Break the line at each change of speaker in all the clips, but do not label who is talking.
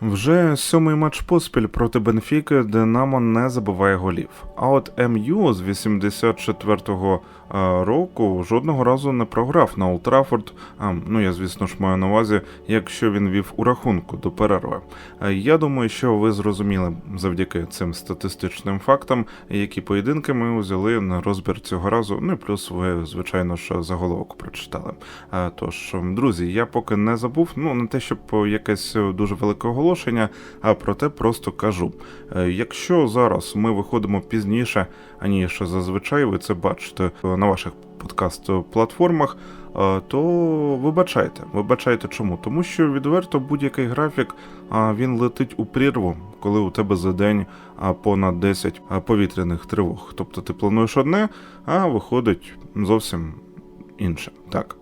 Вже сьомий матч поспіль проти Бенфіки Динамо не забиває голів. А от МЮ з 84-го е, року жодного разу не програв на Олд Траффорд. А, ну я звісно ж маю на увазі, якщо він вів у рахунку до перерви. Е, Я думаю, що ви зрозуміли завдяки цим статистичним фактам, які поєдинки ми взяли на розбір цього разу. Ну і плюс ви, звичайно ж, заголовок прочитали. Е, Тож, друзі, я поки не забув, ну не те, щоб якесь дуже велике оголошення, а проте просто кажу. Е, Якщо зараз ми виходимо пізніше, аніж зазвичай, ви це бачите на ваших подкаст-платформах, е, то вибачайте. Вибачайте чому? Тому що відверто будь-який графік він летить у прірву, коли у тебе за день понад 10 повітряних тривог. Тобто ти плануєш одне, а виходить зовсім інше. Так.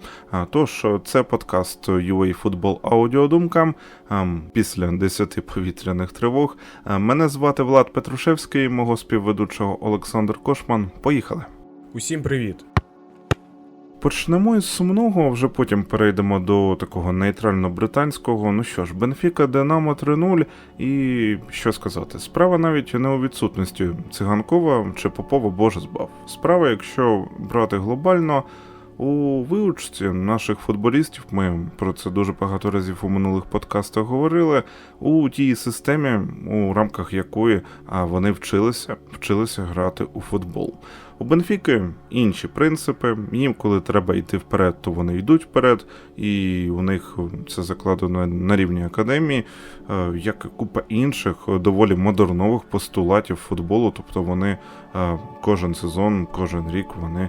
Тож, це подкаст UA Football Аудіодумка ем, після 10 повітряних тривог. Е, Мене звати Влад Петрушевський, мого співведучого Олександр Кошман. Поїхали.
Усім привіт!
Почнемо із сумного, а вже потім перейдемо до такого нейтрально-британського. Ну що ж, Бенфіка Динамо 3-0. І що сказати, справа навіть не у відсутності циганкова чи Попова Боже збав. Справа, якщо брати глобально. У виучці наших футболістів, ми про це дуже багато разів у минулих подкастах говорили. У тій системі, у рамках якої вони вчилися, вчилися грати у футбол. У Бенфіки інші принципи. Їм, коли треба йти вперед, то вони йдуть вперед, і у них це закладено на рівні академії, е, як і купа інших доволі модернових постулатів футболу. Тобто вони е, кожен сезон, кожен рік вони е,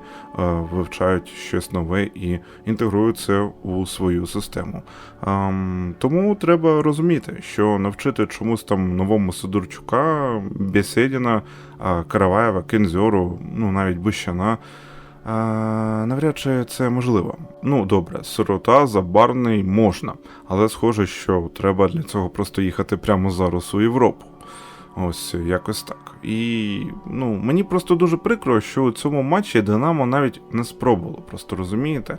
вивчають щось нове і інтегрують це у свою систему. Ем, Тому треба розуміти, що навчити чомусь там новому Сидорчука, Бєсєдіна, Караваєва, Кензьору, ну навіть Бущана. А, навряд чи це можливо. Ну добре, сирота, забарний можна, але схоже, що треба для цього просто їхати прямо зараз у Європу. Ось якось так. І ну, мені просто дуже прикро, що у цьому матчі Динамо навіть не спробувало. Просто розумієте.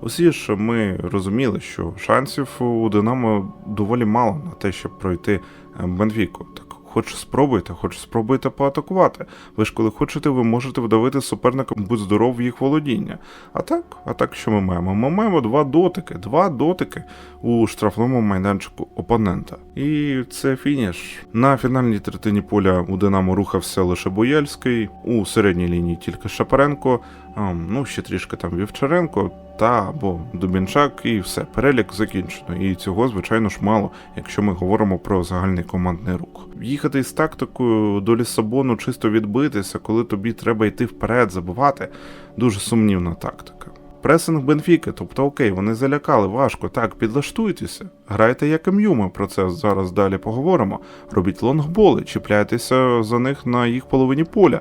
Усі ж ми розуміли, що шансів у Динамо доволі мало на те, щоб пройти Бенфіку. Так хоч спробуйте, хоч спробуйте поатакувати. Ви ж коли хочете, ви можете вдавити суперника будь здоров в їх володіння. А так, а так що ми маємо? Ми маємо два дотики, два дотики у штрафному майданчику опонента. І це фініш. На фінальній третині поля у Динамо рухався лише Бояльський, у середній лінії тільки Шапаренко, ну ще трішки там Вівчаренко та або Дубінчак, і все, перелік закінчено. І цього, звичайно ж, мало, якщо ми говоримо про загальний командний рух. Їхати з тактикою до Лісабону чисто відбитися, коли тобі треба йти вперед, забувати, дуже сумнівна тактика. Пресинг Бенфіки, тобто окей, вони залякали, важко, так, підлаштуйтеся. Грайте як МЮ, ми про це зараз далі поговоримо. Робіть лонгболи, чіпляйтеся за них на їх половині поля.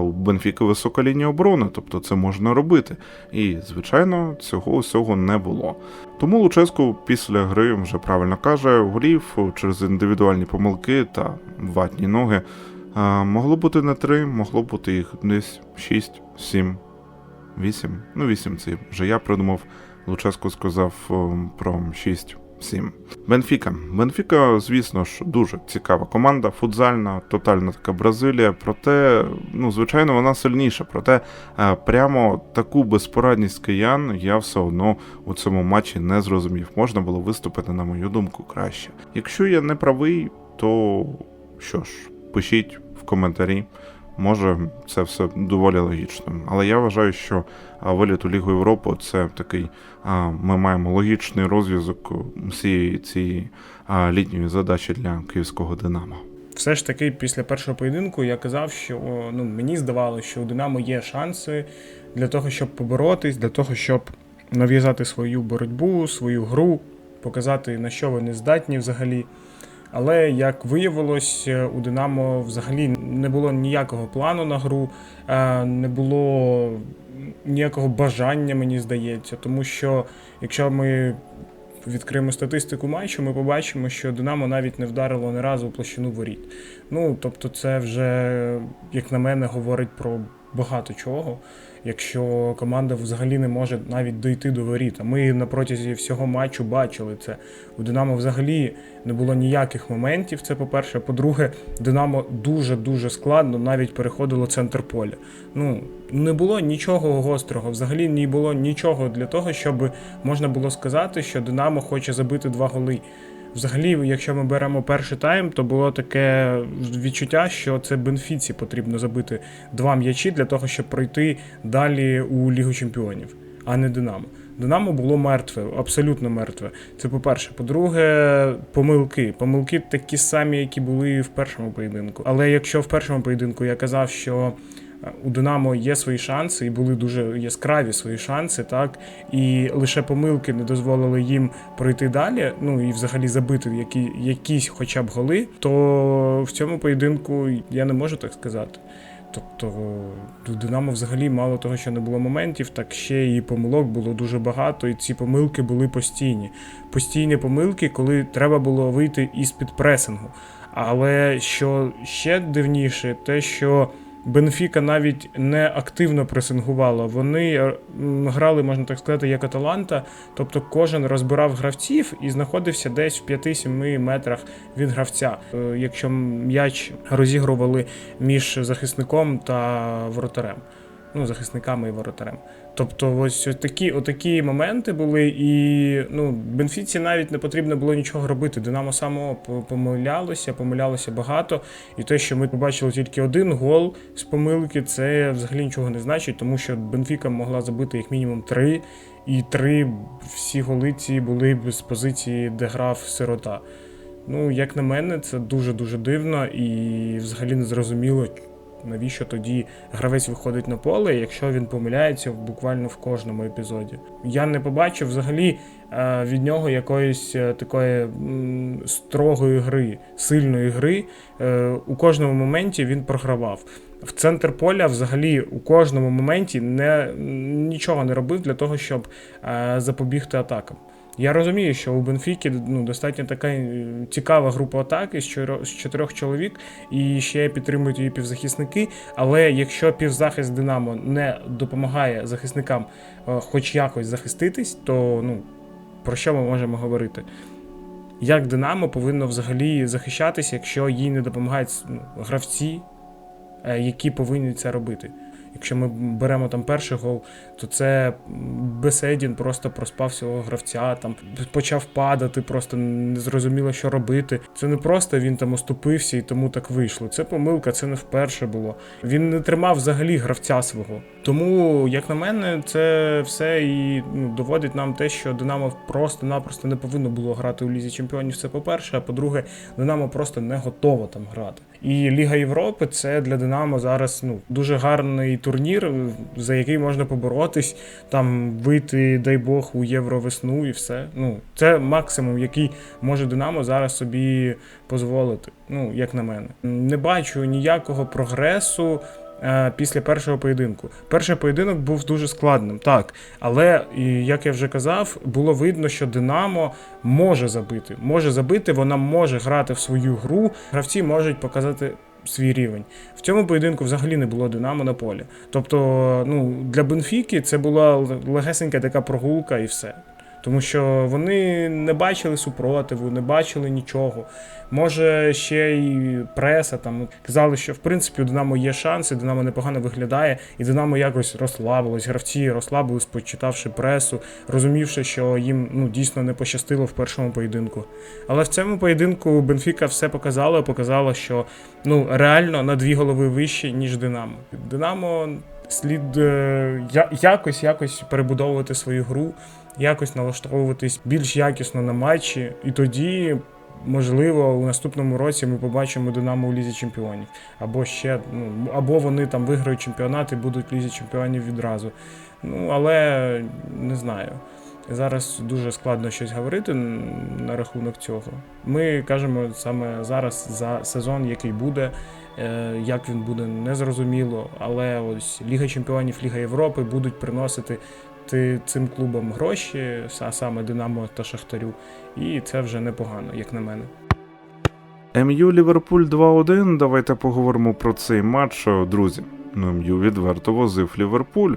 У Бенфіки висока лінія оборони, тобто це можна робити. І, звичайно, цього усього не було. Тому Луческу після гри вже правильно каже, голів через індивідуальні помилки та ватні ноги. Могло бути не три, могло бути їх десь 6, 7, 8. Ну, 8 це вже я придумав. Луческо сказав про 6. 7. Бенфіка. Бенфіка, звісно ж, дуже цікава команда, футзальна, тотальна така Бразилія. Проте, ну, звичайно, вона сильніша. Проте е, прямо таку безпорадність киян я все одно у цьому матчі не зрозумів. Можна було виступити, на мою думку, краще. Якщо я не правий, то що ж, пишіть в коментарі. Може, це все доволі логічно. Але я вважаю, що виліт у Лігу Європи це такий. Ми маємо логічний розв'язок всієї цієї літньої задачі для київського Динамо.
Все ж таки, після першого поєдинку я казав, що ну, мені здавалося, що у Динамо є шанси для того, щоб поборотись, для того, щоб нав'язати свою боротьбу, свою гру, показати, на що вони здатні взагалі. Але як виявилось, у Динамо взагалі не було ніякого плану на гру, е, не було ніякого бажання, мені здається. Тому що якщо ми відкриємо статистику матчу, ми побачимо, що Динамо навіть не вдарило ні разу у площину воріт. Ну, тобто, це вже, як на мене, говорить про багато чого, якщо команда взагалі не може навіть дійти до воріт. А ми на протязі всього матчу бачили це. У Динамо взагалі не було ніяких моментів. Це по-перше. По-друге, Динамо дуже дуже складно навіть переходило центр поля. Ну не було нічого гострого, взагалі не було нічого для того, щоб можна було сказати, що Динамо хоче забити два голи. Взагалі, якщо ми беремо перший тайм, то було таке відчуття, що це Бенфіці потрібно забити два м'ячі для того, щоб пройти далі у Лігу Чемпіонів, а не Динамо. Динамо було мертве, абсолютно мертве. Це по-перше. По-друге, помилки. Помилки такі самі, які були в першому поєдинку. Але якщо в першому поєдинку я казав, що у Динамо є свої шанси, і були дуже яскраві свої шанси, так і лише помилки не дозволили їм пройти далі. Ну і взагалі забити які, якісь хоча б голи, то в цьому поєдинку я не можу так сказати. Тобто у Динамо взагалі мало того, що не було моментів, так ще і помилок було дуже багато, і ці помилки були постійні. Постійні помилки, коли треба було вийти із-під пресингу. Але що ще дивніше, те, що Бенфіка навіть не активно пресингувала. Вони е, грали, можна так сказати, як Аталанта, тобто кожен розбирав гравців і знаходився десь в 5-7 метрах від гравця. Е, Якщо м'яч розігрували між захисником та воротарем. Ну, захисниками і воротарем. Тобто, ось такі, отакі моменти були, і ну, Бенфіці навіть не потрібно було нічого робити. Динамо само помилялося, помилялося багато. І те, що ми побачили тільки один гол з помилки, це взагалі нічого не значить, тому що Бенфіка могла забити як мінімум три, і три всі голи ці були з позиції, де грав сирота. Ну, як на мене, це дуже-дуже дивно і взагалі не зрозуміло, навіщо тоді гравець виходить на поле, якщо він помиляється буквально в кожному епізоді. Я не побачив взагалі е, від нього якоїсь е, такої строгої гри, сильної гри. Е, У кожному моменті він програвав. В центр поля взагалі у кожному моменті не, нічого не робив для того, щоб запобігти атакам. Я розумію, що у Бенфіки ну, достатньо така е, цікава група атаки з чотирьох- чоловік, і ще підтримують її півзахисники. Але якщо півзахист Динамо не допомагає захисникам е, хоч якось захиститись, то ну, про що ми можемо говорити? Як Динамо повинно взагалі захищатися, якщо їй не допомагають ну, гравці, е, які повинні це робити? Якщо ми беремо там перший гол, то це Беседін просто проспав свого гравця, там почав падати, просто не зрозуміло, що робити. Це не просто він там оступився і тому так вийшло. Це помилка, це не вперше було. Він не тримав взагалі гравця свого. Тому, як на мене, це все і ну, доводить нам те, що Динамо просто-напросто не повинно було грати у Лізі Чемпіонів. Це по-перше, а по-друге, Динамо просто не готово там грати. І Ліга Європи це для Динамо зараз ну дуже гарний турнір, за який можна поборотись, там вийти, дай Бог, у євровесну і все. Ну це максимум, який може Динамо зараз собі дозволити. Ну як на мене, не бачу ніякого прогресу. Е, Після першого поєдинку. Перший поєдинок був дуже складним, так. Але, як я вже казав, було видно, що Динамо може забити. Може забити, вона може грати в свою гру. Гравці можуть показати свій рівень. В цьому поєдинку взагалі не було Динамо на полі. Тобто, ну, для Бенфіки це була легесенька така прогулка і все. Тому що вони не бачили супротиву, не бачили нічого. Може, ще й преса там казали, що в принципі у Динамо є шанси, Динамо непогано виглядає, і Динамо якось розслабилось. Гравці розслабились, почитавши пресу, розумівши, що їм ну дійсно не пощастило в першому поєдинку. Але в цьому поєдинку Бенфіка все показала, показала, що ну реально на дві голови вище, ніж Динамо. Динамо слід е, якось якось перебудовувати свою гру, якось налаштовуватись більш якісно на матчі, і тоді. Можливо, у наступному році ми побачимо Динамо у Лізі Чемпіонів. Або ще, ну, або вони там виграють чемпіонат і будуть в Лізі Чемпіонів відразу. Ну, але не знаю. Зараз дуже складно щось говорити на рахунок цього. Ми кажемо саме зараз за сезон, який буде, е, як він буде, незрозуміло. Але ось Ліга Чемпіонів, Ліга Європи будуть приносити ти- цим клубам гроші, а саме Динамо та Шахтарю. І це вже непогано, як на мене.
МЮ Ліверпуль 2-1. Давайте поговоримо про цей матч, друзі. ну, МЮ відверто возив Ліверпуль.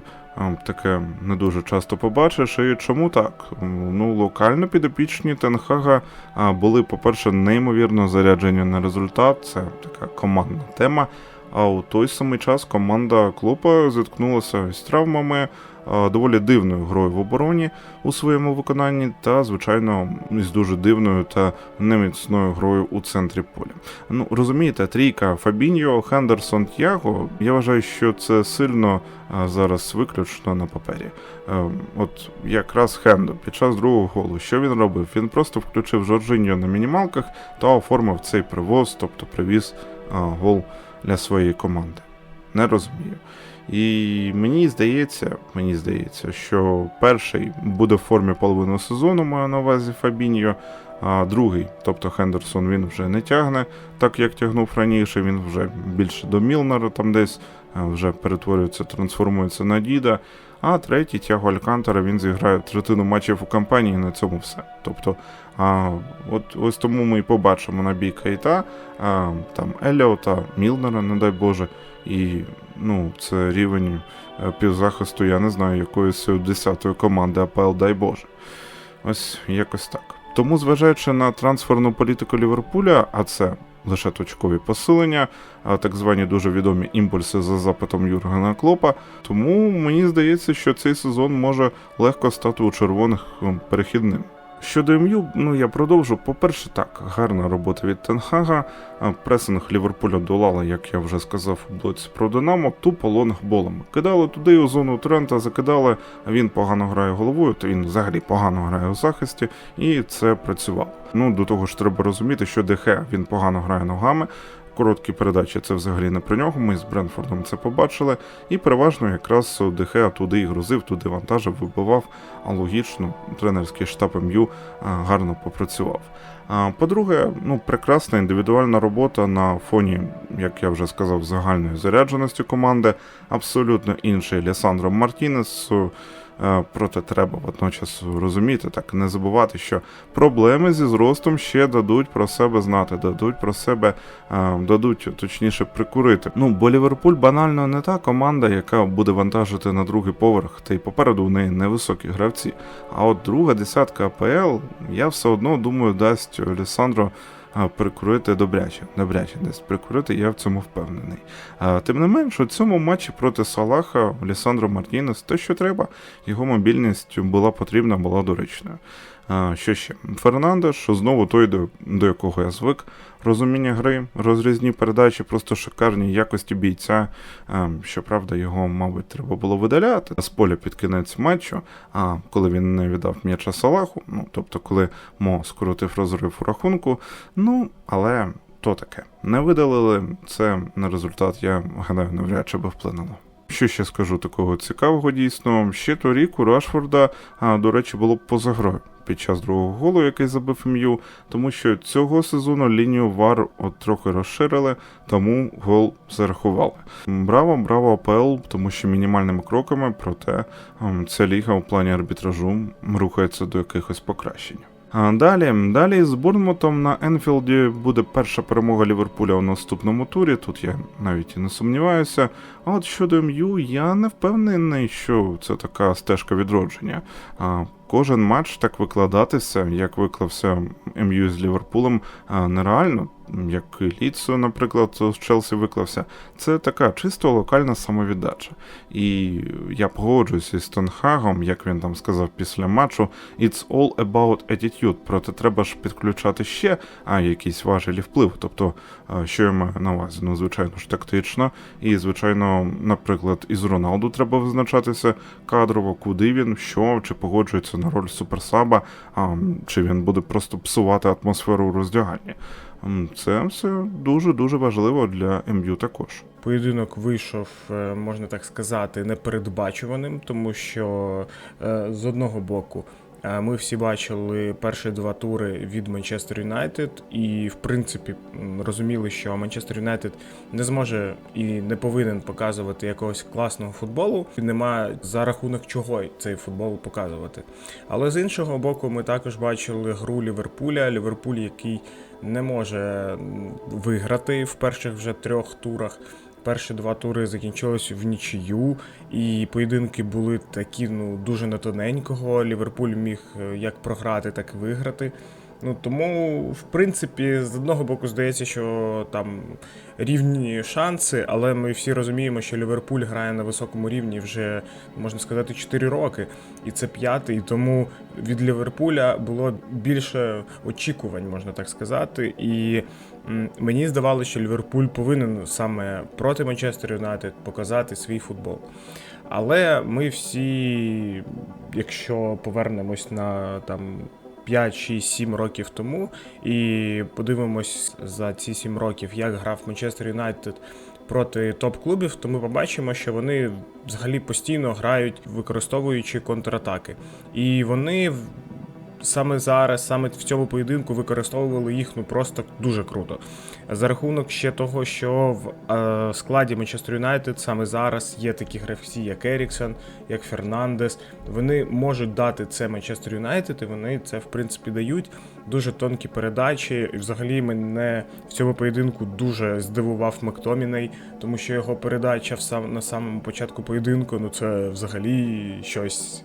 Таке не дуже часто побачиш. І чому так? Ну, локально підопічні Тенхага були, по-перше, неймовірно заряджені на результат. Це така командна тема. А у той самий час команда Клопа зіткнулася з травмами, доволі дивною грою в обороні у своєму виконанні, та, звичайно, з дуже дивною та неміцною грою у центрі поля. Ну, розумієте, трійка Фабіньо, Хендерсон, Тяго. Я вважаю, що це сильно зараз виключно на папері. Е, от якраз Хендо під час другого голу, що він робив? Він просто включив Жоржиньо на мінімалках та оформив цей привоз, тобто привіз гол для своєї команди. Не розумію. І мені здається, мені здається, що перший буде в формі половину сезону, маю на увазі Фабіньо, а другий, тобто Хендерсон, він вже не тягне, так як тягнув раніше, він вже більше до Мілнера там десь вже перетворюється, трансформується на Діда. А третій Тяго Алькантера він зіграє третину матчів у кампанії, і на цьому все. Тобто, а, от ось тому ми і побачимо набій Кейта, а, там Еліота, Мілнера, не дай Боже, і ну, це рівень е, півзахисту, я не знаю, якоїсь десятої команди АПЛ, дай Боже. Ось якось так. Тому, зважаючи на трансферну політику Ліверпуля, а це лише точкові посилення, так звані дуже відомі імпульси за запитом Юргена Клопа. Тому мені здається, що цей сезон може легко стати у червоних перехідним. Щодо МЮ, ну я продовжу. По-перше, так, гарна робота від Тенхага. Пресинг Ліверпуля долала, як я вже сказав, у блоці про Динамо, тупо лонгболами. Кидали туди у зону Трента, закидали, він погано грає головою, то він взагалі погано грає у захисті, і це працювало. Ну, до того ж, треба розуміти, що ДХ він погано грає ногами. Короткі передачі це взагалі не про нього. Ми з Бренфордом це побачили. І переважно якраз Дехеа туди і грузив, туди вантажив, вибивав. А логічно, тренерський штаб МЮ гарно попрацював. По-друге, ну прекрасна індивідуальна робота на фоні, як я вже сказав, загальної зарядженості команди. Абсолютно інший Лісандро Мартінес. Е, Проте треба водночас розуміти, так не забувати, що проблеми зі зростом ще дадуть про себе знати, дадуть про себе е, дадуть точніше прикурити. Ну бо Ліверпуль банально не та команда, яка буде вантажити на другий поверх, та й попереду у неї невисокі гравці. А от друга десятка АПЛ, я все одно думаю, дасть Лісандро. Прикурити добряче, добряче десь прикурити, я в цьому впевнений. А, тим не менш, у цьому матчі проти Салаха Лісандро Мартінес те, що треба, його мобільність була потрібна, була доречною. Що ще? Фернандеш, знову той, до, до якого я звик. Розуміння гри, розрізні передачі, просто шикарні якості бійця. Щоправда, його, мабуть, треба було видаляти з поля під кінець матчу. А коли він не віддав м'яча Салаху, ну тобто, коли Мо скоротив розрив у рахунку, ну але то таке. Не видалили це на результат, я гадаю, навряд чи би вплинуло. Що ще скажу такого цікавого дійсно? Ще торік у Рашфорда, а, до речі, було поза грою під час другого голу, який забив МЮ, тому що цього сезону лінію ВАР от трохи розширили, тому гол зарахували. Браво, браво АПЛ, тому що мінімальними кроками, проте ем, ця ліга у плані арбітражу рухається до якихось покращень. Далі, далі з Борнмутом на Енфілді буде перша перемога Ліверпуля у наступному турі. Тут я навіть і не сумніваюся. А от щодо МЮ, я не впевнений, що це така стежка відродження. Кожен матч так викладатися, як виклався МЮ з Ліверпулем, нереально. Як і Ліцо, наприклад, з Челсі виклався. Це така чисто локальна самовіддача. І я погоджуюся з Тонхагом, як він там сказав після матчу, it's all about attitude, проте треба ж підключати ще а, якісь важелі впливу. Тобто, що я маю на увазі? Ну, звичайно ж, тактично. І, звичайно, наприклад, із Роналду треба визначатися кадрово, куди він, що, чи погоджується на роль суперсаба, а, чи він буде просто псувати атмосферу. М, Це все дуже-дуже важливо для МЮ також.
Поєдинок вийшов, е, можна так сказати, непередбачуваним, тому що е, з одного боку. Е, Ми всі бачили перші два тури від Манчестер Юнайтед, і в принципі розуміли, що Манчестер Юнайтед не зможе і не повинен показувати якогось класного футболу. І Немає за рахунок чого цей футбол показувати. Але з іншого боку, ми також бачили гру Ліверпуля. Ліверпуль, який не може виграти в перших вже трьох турах. Перші два тури закінчились в нічию, і поєдинки були такі, ну дуже не тоненького. Ліверпуль міг е, як програти, так і виграти. Ну тому, в принципі, з одного боку здається, що там рівні шанси, але ми всі розуміємо, що Ліверпуль грає на високому рівні вже можна сказати 4 роки, і це п'ятий. І тому від Ліверпуля було більше очікувань, можна так сказати. І мені здавалося, що Ліверпуль повинен саме проти Манчестер Юнайтед показати свій футбол. Але ми всі, якщо повернемось на там 5, 6, 7 років тому і подивимось за ці 7 років, як грав Манчестер Юнайтед проти топ-клубів, то ми побачимо, що вони взагалі постійно грають, використовуючи контратаки. І вони саме зараз, саме в цьому поєдинку використовували їх ну просто дуже круто. За рахунок ще того, що в е, складі Манчестер Юнайтед саме зараз є такі гравці, як Еріксон, як Фернандес. Вони можуть дати це Манчестер Юнайтед, і вони це в принципі дають. Дуже тонкі передачі. І взагалі мене в цьому поєдинку дуже здивував Мактоміней, тому що його передача в сам на самому початку поєдинку, ну це взагалі щось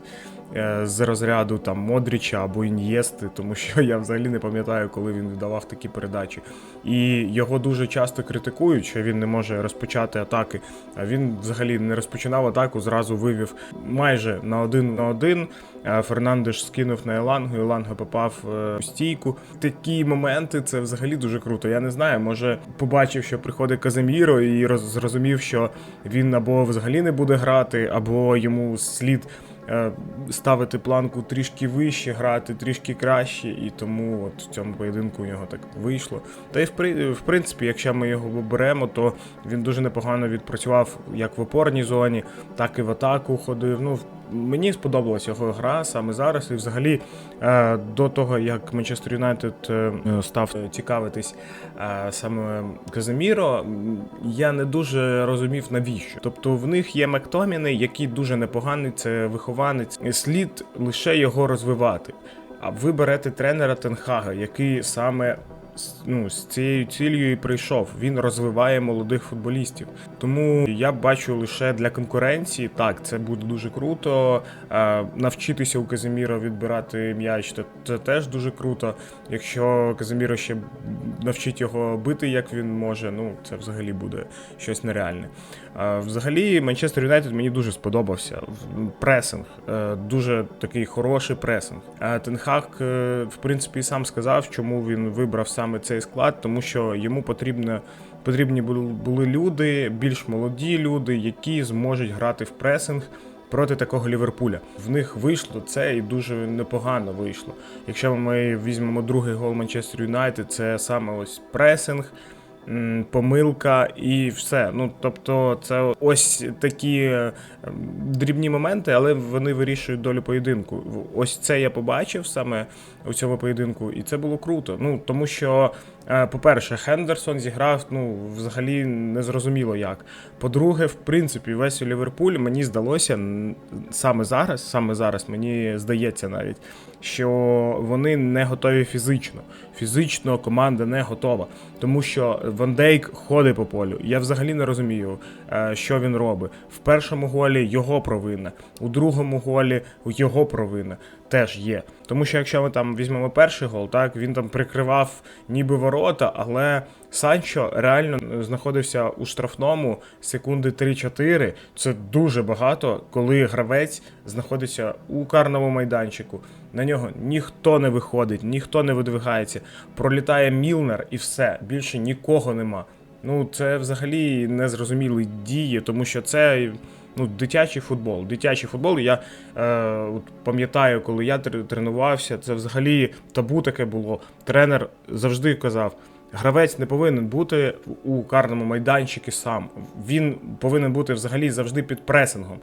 з розряду там Модріча або Ін'єсти, тому що я взагалі не пам'ятаю, коли він віддавав такі передачі. І його дуже часто критикують, що він не може розпочати атаки. А він взагалі не розпочинав атаку, зразу вивів майже на один на один. Е, Фернандеш скинув на Елангу, Еланга попав е, у стійку. Такі моменти це взагалі дуже круто. Я не знаю, може побачив, що приходить Каземіро і роз- зрозумів, що він або взагалі не буде грати, або йому слід е, ставити планку трішки вище, грати трішки краще, і тому от в цьому поєдинку у нього так вийшло. Та й в, в принципі, якщо ми його беремо, то він дуже непогано відпрацював як в опорній зоні, так і в атаку ходив. Ну, мені сподобалася його гра саме зараз. І взагалі е, до того, як Манчестер Юнайтед е, став цікавитись е, саме Казиміро, я не дуже розумів навіщо. Тобто в них є Мактоміни, який дуже непоганий, це вихованець. Слід лише його розвивати. А ви берете тренера Тенхага, який саме ну, з цією цілею і прийшов. Він розвиває молодих футболістів. Тому я бачу лише для конкуренції. Так, це буде дуже круто. Е, навчитися у Казиміра відбирати м'яч, це теж дуже круто. Якщо Казиміро ще навчить його бити, як він може, ну це взагалі буде щось нереальне. Взагалі, Манчестер Юнайтед мені дуже сподобався. Пресинг, е, дуже такий хороший пресинг. Тенхак, е, в принципі, сам сказав, чому він вибрав саме цей склад, тому що йому потрібно. Потрібні були- люди, більш молоді люди, які зможуть грати в пресинг проти такого Ліверпуля. В них вийшло це і дуже непогано вийшло. Якщо ми візьмемо другий гол Манчестер Юнайтед, це саме ось пресинг, помилка і все. Ну тобто, це ось такі е, дрібні моменти, але вони вирішують долю поєдинку. Ось це я побачив саме у цьому поєдинку, і це було круто. Ну тому що, е, по-перше, Хендерсон зіграв ну взагалі незрозуміло як. По-друге, в принципі, весь Ліверпуль мені здалося саме зараз, саме зараз мені здається навіть, що вони не готові фізично. Фізично команда не готова, тому що Ван Дейк ходить по полю. Я взагалі не розумію, е, що він робить. В першому голі його провина, у другому голі його провина теж є. Тому що якщо ми там візьмемо перший гол, так він там прикривав ніби ворота, але Санчо реально знаходився у штрафному секунди 3-4. Це дуже багато, коли гравець знаходиться у карному майданчику. На нього ніхто не виходить, ніхто не видвигається. Пролітає Мілнер і все. Більше нікого нема. Ну, це взагалі незрозумілі дії, тому що це ну, дитячий футбол. Дитячий футбол. Я е, от пам'ятаю, коли я тренувався, це взагалі табу таке було. Тренер завжди казав. Гравець не повинен бути у карному майданчику сам. Він повинен бути взагалі завжди під пресингом.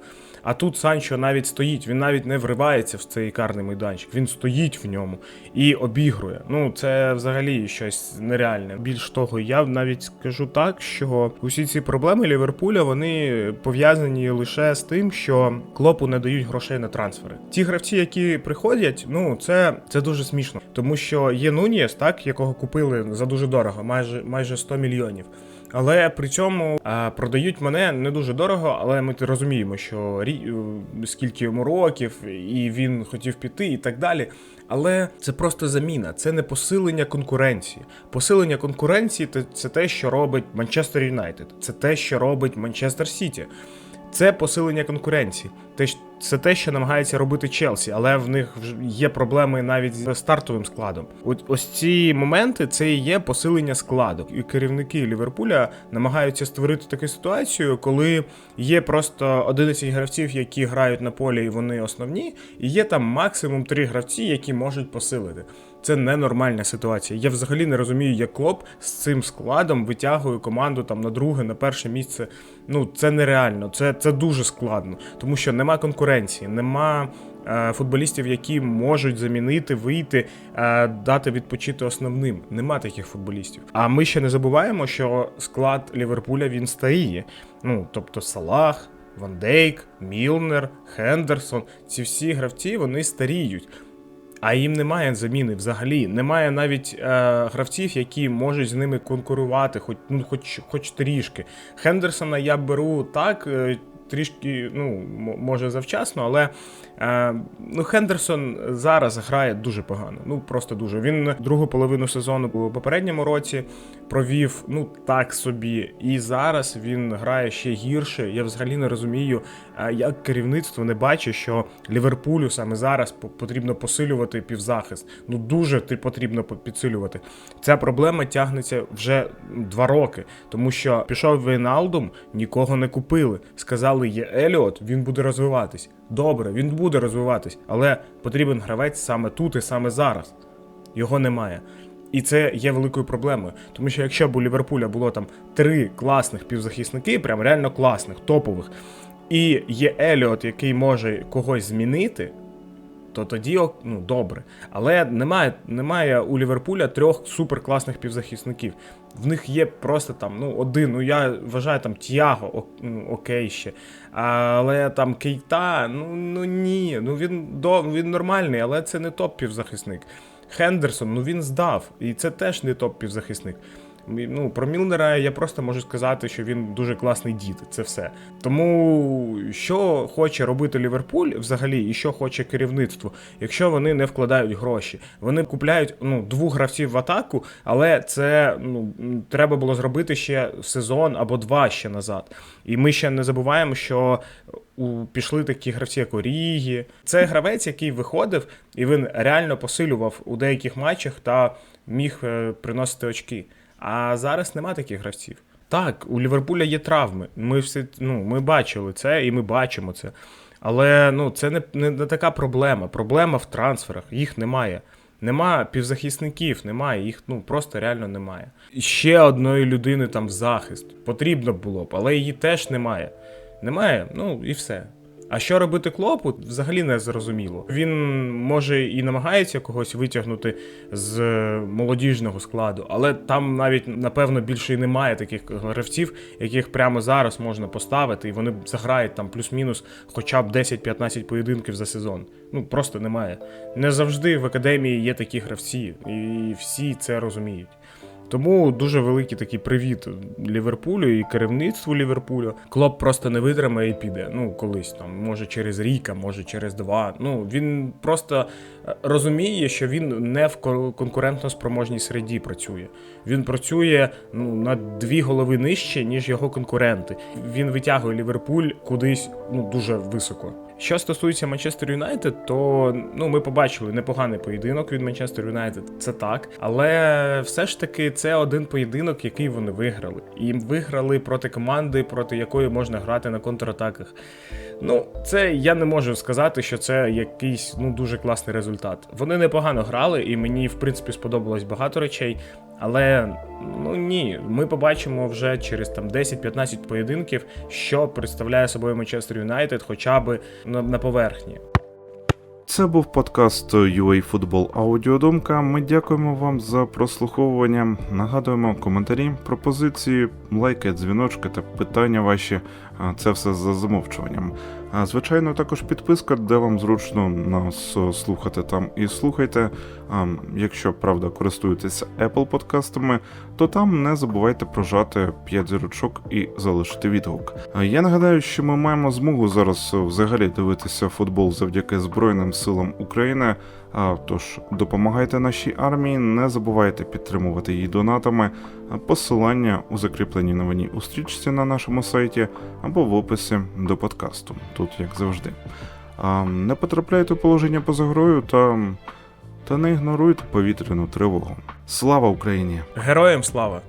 А тут Санчо навіть стоїть, він навіть не вривається в цей карний майданчик, він стоїть в ньому і обігрує. Ну це взагалі щось нереальне. Більш того, я навіть скажу так, що усі ці проблеми Ліверпуля вони пов'язані лише з тим, що клопу не дають грошей на трансфери. Ті гравці, які приходять, ну це, це дуже смішно, тому що є Нунієс, так якого купили за дуже дорого, майже майже 100 мільйонів. Але при цьому е, продають мене не дуже дорого, але ми розуміємо, що рі- е, скільки йому років, і він хотів піти, і так далі. Але це просто заміна, це не посилення конкуренції. Посилення конкуренції це- це те, що робить Манчестер Юнайтед, це те, що робить Манчестер Сіті. Це посилення конкуренції. Це те, що намагається робити Челсі, але в них вже є проблеми навіть з стартовим складом. От ось ці моменти це і є посилення складу. І керівники Ліверпуля намагаються створити таку ситуацію, коли є просто 11 гравців, які грають на полі, і вони основні, і є там максимум 3 гравці, які можуть посилити. Це ненормальна ситуація. Я взагалі не розумію, як Клоп з цим складом витягує команду там на друге, на перше місце. Ну це нереально, це, це дуже складно, тому що нема конкуренції, нема. е, Футболістів, які можуть замінити, вийти, е, дати відпочити основним. Нема таких футболістів. А ми ще не забуваємо, що склад Ліверпуля він старіє. Ну тобто Салах, Ван Дейк, Мілнер, Хендерсон. Ці всі гравці вони старіють. А їм немає заміни взагалі. Немає навіть е, гравців, які можуть з ними конкурувати, хоч ну, хоч, хоч трішки. Хендерсона я беру так, е, трішки, ну, може завчасно, але ну, Хендерсон зараз грає дуже погано. Ну просто дуже. Він другу половину сезону у попередньому році провів ну так собі. І зараз він грає ще гірше. Я взагалі не розумію, е, як керівництво не бачить, що Ліверпулю саме зараз по- потрібно посилювати півзахист. Ну дуже ти потрібно по- підсилювати. Ця проблема тягнеться вже два роки, тому що пішов Вейналдум, нікого не купили. Сказали, є Еліот, він буде розвиватись. Добре, він буде розвиватись, але потрібен гравець саме тут і саме зараз. Його немає. І це є великою проблемою. Тому що якщо б у Ліверпуля було там три класних півзахисники, прям реально класних, топових, і є Еліот, який може когось змінити, то тоді ну, добре. Але немає, немає у Ліверпуля трьох суперкласних півзахисників. В них є просто там ну, один. Ну я вважаю там Тіаго, ну, окей ще. Але там Кейта, ну, ну ні. Ну він до він нормальний, але це не топ півзахисник. Хендерсон, ну він здав, і це теж не топ півзахисник. Мі- Ну, про Мілнера я просто можу сказати, що він дуже класний дід. Це все. Тому що хоче робити Ліверпуль взагалі, і що хоче керівництво, якщо вони не вкладають гроші, вони купляють ну, двох гравців в атаку, але це ну, треба було зробити ще сезон або два ще назад. І ми ще не забуваємо, що у пішли такі гравці, як Орігі. Це гравець, який виходив, і він реально посилював у деяких матчах та міг е, приносити очки. А зараз нема таких гравців. Так, у Ліверпуля є травми. Ми всі ну, ми бачили це і ми бачимо це. Але ну, це не, не, не така проблема. Проблема в трансферах, їх немає. Нема півзахисників, немає, їх ну просто реально немає. Ще одної людини там в захист. Потрібно було б, але її теж немає. Немає, ну і все. А що робити клопу, взагалі не зрозуміло. Він може і намагається когось витягнути з е, молодіжного складу, але там навіть напевно більше і немає таких гравців, яких прямо зараз можна поставити, і вони заграють там плюс-мінус хоча б 10-15 поєдинків за сезон. Ну просто немає. Не завжди в академії є такі гравці, і всі це розуміють. Тому дуже великий такий привіт Ліверпулю і керівництву Ліверпулю. Клоп просто не витримає і піде. Ну, колись там, може через рік, а може через два. Ну він просто е, розуміє, що він не в ко- конкурентно спроможній середі працює. Він працює ну на дві голови нижче, ніж його конкуренти. Він витягує Ліверпуль кудись ну дуже високо. Що стосується Манчестер Юнайтед, то ну ми побачили непоганий поєдинок від Манчестер Юнайтед, це так. Але все ж таки це один поєдинок, який вони виграли. І виграли проти команди, проти якої можна грати на контратаках. Ну, це я не можу сказати, що це якийсь ну дуже класний результат. Вони непогано грали, і мені в принципі сподобалось багато речей. Але ну ні, ми побачимо вже через там 10-15 поєдинків, що представляє собою Манчестер Юнайтед, хоча б на, на поверхні.
Це був подкаст UA Football Аудіодумка. Ми дякуємо вам за прослуховування. Нагадуємо коментарі, пропозиції, лайки, дзвіночки та питання ваші. Це все за замовчуванням. А звичайно, також підписка, де вам зручно нас е, слухати там і слухайте. А якщо правда користуєтеся Apple подкастами, то там не забувайте прожати 5 зірочок і залишити відгук. Я нагадаю, що ми маємо змогу зараз е, взагалі дивитися футбол завдяки Збройним силам України. Тож допомагайте нашій армії, не забувайте підтримувати її донатами. Посилання у закріпленій новині у стрічці на нашому сайті або в описі до подкасту. Тут як завжди. Не потрапляйте у положення поза грою та, та не ігноруйте повітряну тривогу. Слава Україні!
Героям слава!